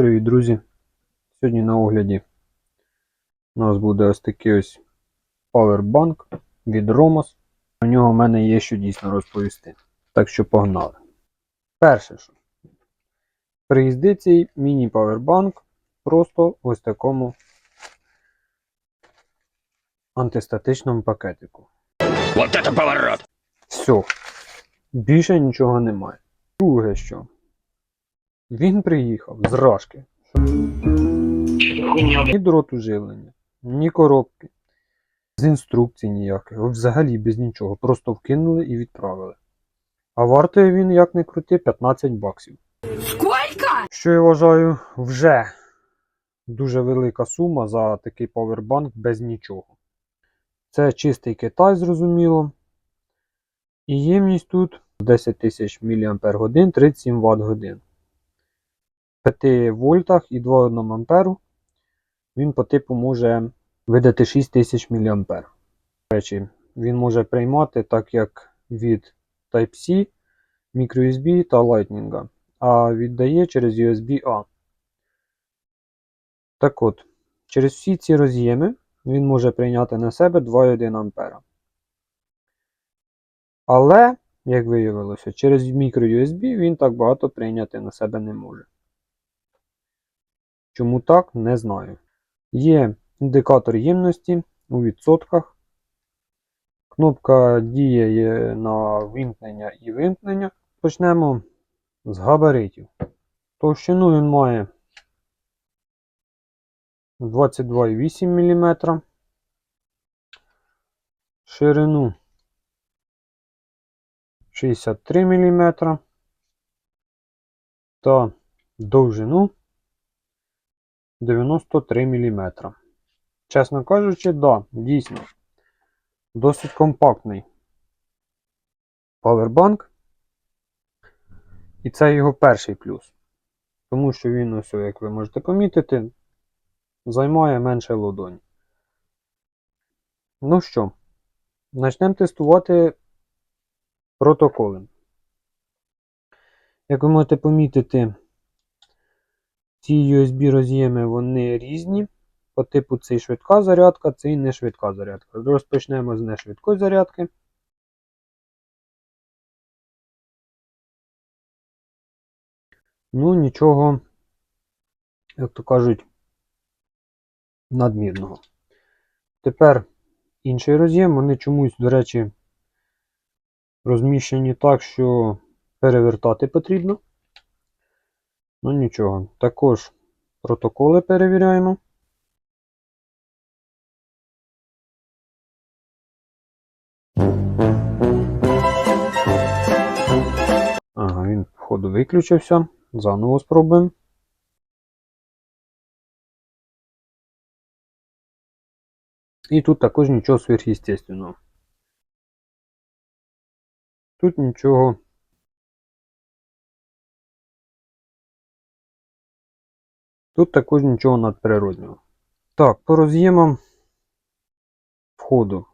Привіт, друзі! Сьогодні на огляді у нас буде ось такий ось павербанк від Romos. Про нього в мене є що дійсно розповісти. Так що погнали. Перше, що приїздить цей міні-павербанк просто ось такому антистатичному пакетику. Вот это поворот! Все. Більше нічого немає. Друге що. Він приїхав з рашки. Ні дроту живлення, ні коробки, з інструкцій ніяких, взагалі без нічого. Просто вкинули і відправили. А вартує він, як не крути, 15 баксів. Сколько? Що я вважаю, вже дуже велика сума за такий павербанк без нічого. Це чистий Китай, зрозуміло. І ємність тут 10 тисяч мАч 37 Вт годин. 5 вольтах і 2,1 амперу він по типу може видати 6000 мА. До речі, він може приймати так як від Type-C, microUSB та Lightning, а віддає через USB-A. Так от, через всі ці роз'єми він може прийняти на себе 2,1 А. Але, як виявилося, через microUSB він так багато прийняти на себе не може. Чому так, не знаю. Є індикатор ємності у відсотках. Кнопка діє на вимкнення і вимкнення. Почнемо з габаритів. Товщину він має 22,8 мм. Ширину 63 мм. Та довжину 93 мм. Чесно кажучи, да, дійсно. Досить компактний павербанк. І це його перший плюс. Тому що він, ось, як ви можете помітити, займає менше ладонь. Ну що, почнемо тестувати протоколи. Як ви можете помітити, ці USB роз'єми вони різні. По типу цей швидка зарядка, цей не швидка зарядка. Розпочнемо з нешвидкої зарядки. Ну, нічого, як то кажуть, надмірного. Тепер інший роз'єм, вони чомусь, до речі, розміщені так, що перевертати потрібно. Ну нічого. Також протоколи перевіряємо. Ага, він, походу, виключився. Заново спробуємо. І тут також нічого сверхъестественного. Тут нічого Тут також нічого надприроднього. Так, по роз'ємам входу.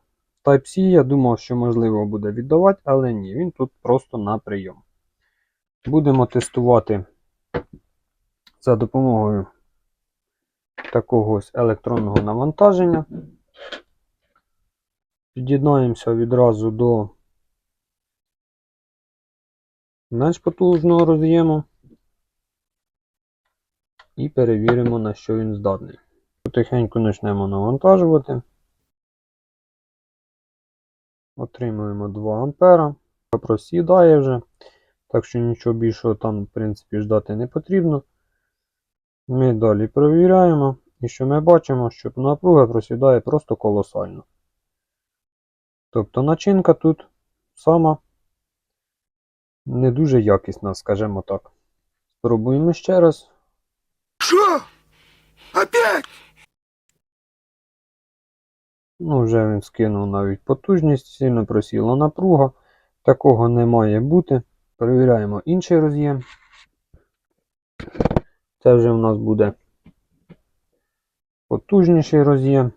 Type-C, я думав, що можливо буде віддавати, але ні, він тут просто на прийом. Будемо тестувати за допомогою такого ось електронного навантаження. Під'єднаємося відразу до менш потужного роз'єму і перевіримо, на що він здатний. Потихеньку почнемо навантажувати. Отримуємо 2 ампера. Просідає вже, так що нічого більшого там, в принципі, ждати не потрібно. Ми далі перевіряємо, і що ми бачимо, що напруга просідає просто колосально. Тобто начинка тут сама не дуже якісна, скажімо так. Спробуємо ще раз. Что? Опять? Ну, вже він скинув навіть потужність, сильно просіла напруга. Такого не має бути. Перевіряємо інший роз'єм. Це вже в нас буде потужніший роз'єм.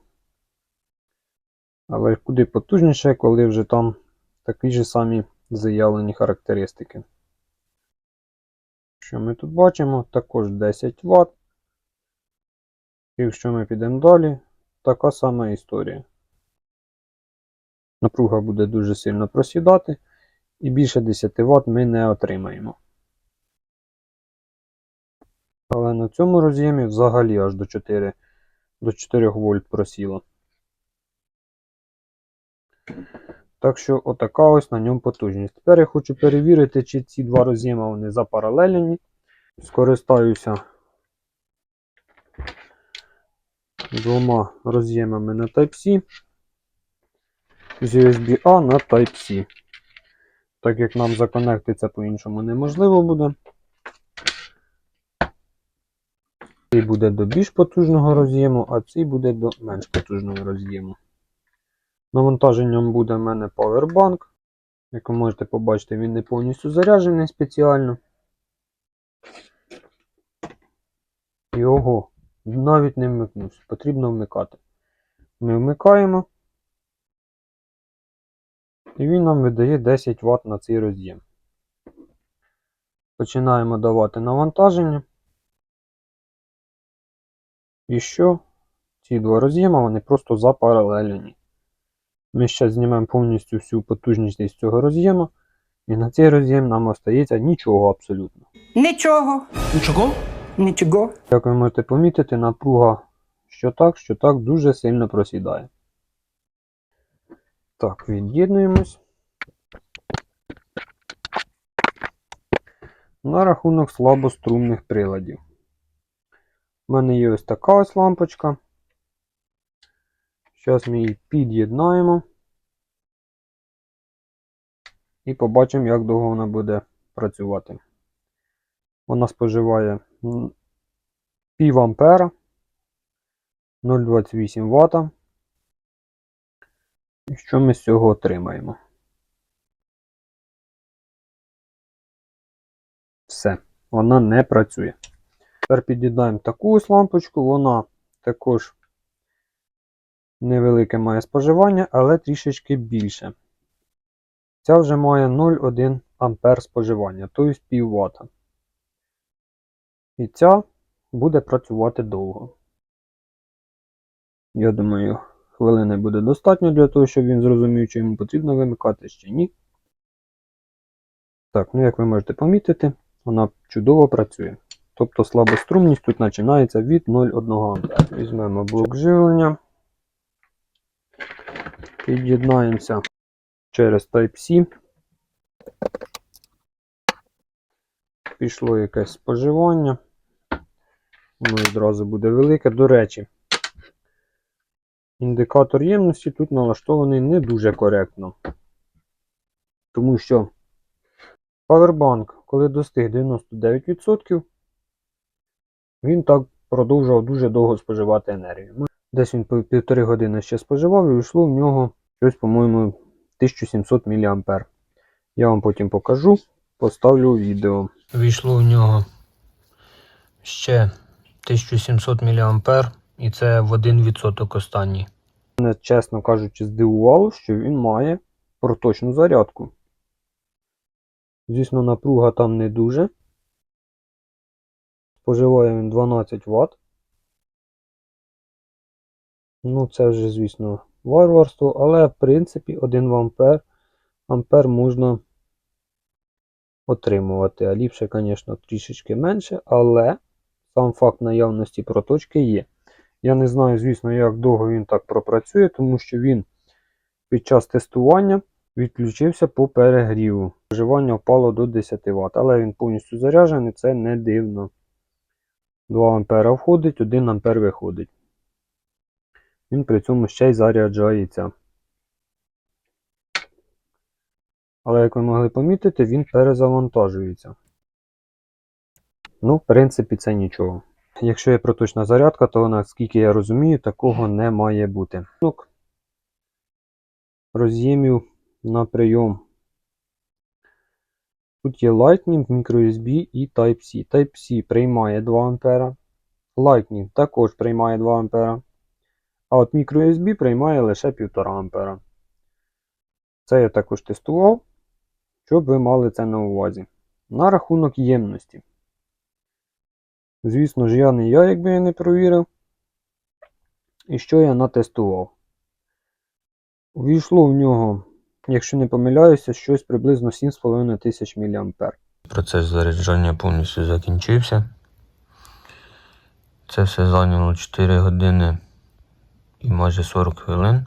Але куди потужніше, коли вже там такі ж самі заявлені характеристики. Що ми тут бачимо? Також 10 Вт. Якщо ми підемо далі, така сама історія. Напруга буде дуже сильно просідати, і більше 10 Вт ми не отримаємо. Але на цьому роз'ємі взагалі аж до 4, до 4 вольт просіло. Так що отака ось на ньому потужність. Тепер я хочу перевірити, чи ці два роз'єми вони запаралелені. Скористаюся двома роз'ємами на Type-C з USB-A на Type-C. Так як нам законектиться по-іншому неможливо буде. Цей буде до більш потужного роз'єму, а цей буде до менш потужного роз'єму. Навантаженням буде в мене Powerbank. Як ви можете побачити, він не повністю заряджений спеціально. Його навіть не вмикнувся. Потрібно вмикати. Ми вмикаємо. І він нам видає 10 Вт на цей роз'єм. Починаємо давати навантаження. І що? Ці два роз'єми вони просто запаралелені. Ми ще знімемо повністю всю потужність із цього роз'єму. І на цей роз'єм нам остається нічого абсолютно. Нічого, Ничего? Нічого. Як ви можете помітити, напруга що так, що так дуже сильно просідає. Так, від'єднуємось. На рахунок слабострумних приладів. У мене є ось така ось лампочка. Зараз ми її під'єднаємо. І побачимо, як довго вона буде працювати. Вона споживає пів ампера, 0,28 Вт. І що ми з цього отримаємо? Все, вона не працює. Тепер під'єднаємо таку лампочку, вона також невелике має споживання, але трішечки більше. Ця вже має 0,1 ампер споживання, тобто пів Вт. І ця буде працювати довго. Я думаю, хвилини буде достатньо для того, щоб він зрозумів, чи йому потрібно вимикати чи ні. Так, ну як ви можете помітити, вона чудово працює. Тобто слабострумність тут починається від 0,1 А. Візьмемо блок живлення. Під'єднаємося через Type-C. Пішло якесь споживання. Воно відразу буде велике. До речі, індикатор ємності тут налаштований не дуже коректно. Тому що Powerbank, коли достиг 99%, він так продовжував дуже довго споживати енергію. Десь він півтори години ще споживав і йшло в нього щось, по-моєму, 1700 мА. Я вам потім покажу, поставлю відео. Війшло в нього ще 1700 мА, і це в 1% останній. Мене, чесно кажучи, здивувало, що він має проточну зарядку. Звісно, напруга там не дуже. Споживає він 12 Вт. Ну, це вже, звісно, варварство, але в принципі 1 ампер, ампер можна отримувати. А ліпше, звісно, трішечки менше, але сам факт наявності проточки є. Я не знаю, звісно, як довго він так пропрацює, тому що він під час тестування відключився по перегріву. Споживання впало до 10 Вт, але він повністю заряджений, це не дивно. 2 А входить, 1 А виходить. Він при цьому ще й заряджається. Але, як ви могли помітити, він перезавантажується. Ну, в принципі, це нічого. Якщо є проточна зарядка, то наскільки я розумію, такого не має бути. Роз'ємів на прийом. Тут є Lightning, microUSB і Type-C. Type-C приймає 2 А. Lightning також приймає 2 А. А от microUSB приймає лише 1,5 А. Це я також тестував, щоб ви мали це на увазі. На рахунок ємності. Звісно ж, я не я, якби я не провірив. І що я натестував? Увійшло в нього, якщо не помиляюся, щось приблизно 7,5 тисяч мА. Процес заряджання повністю закінчився. Це все зайняло 4 години і майже 40 хвилин.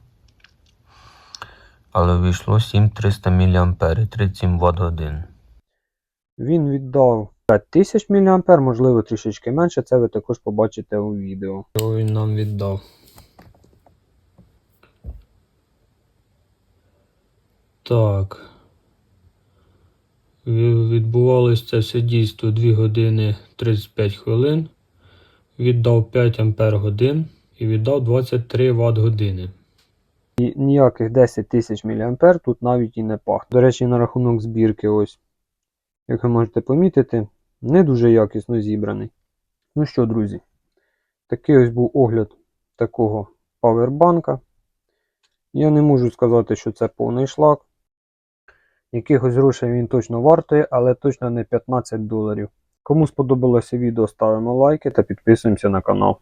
Але вийшло 7300 мА 37 Вт годин. Він віддав 5000 мА, можливо, трішечки менше, це ви також побачите у відео. Що він нам віддав? Так. Відбувалося це все дійство 2 години 35 хвилин. Віддав 5 ампер годин і віддав 23 Вт години. І ніяких 10 тисяч мА тут навіть і не пахне. До речі, на рахунок збірки, ось, як ви можете помітити, не дуже якісно зібраний. Ну що, друзі, такий ось був огляд такого павербанка. Я не можу сказати, що це повний шлак. Якихось грошей він точно вартує, але точно не 15 доларів. Кому сподобалося відео, ставимо лайки та підписуємося на канал.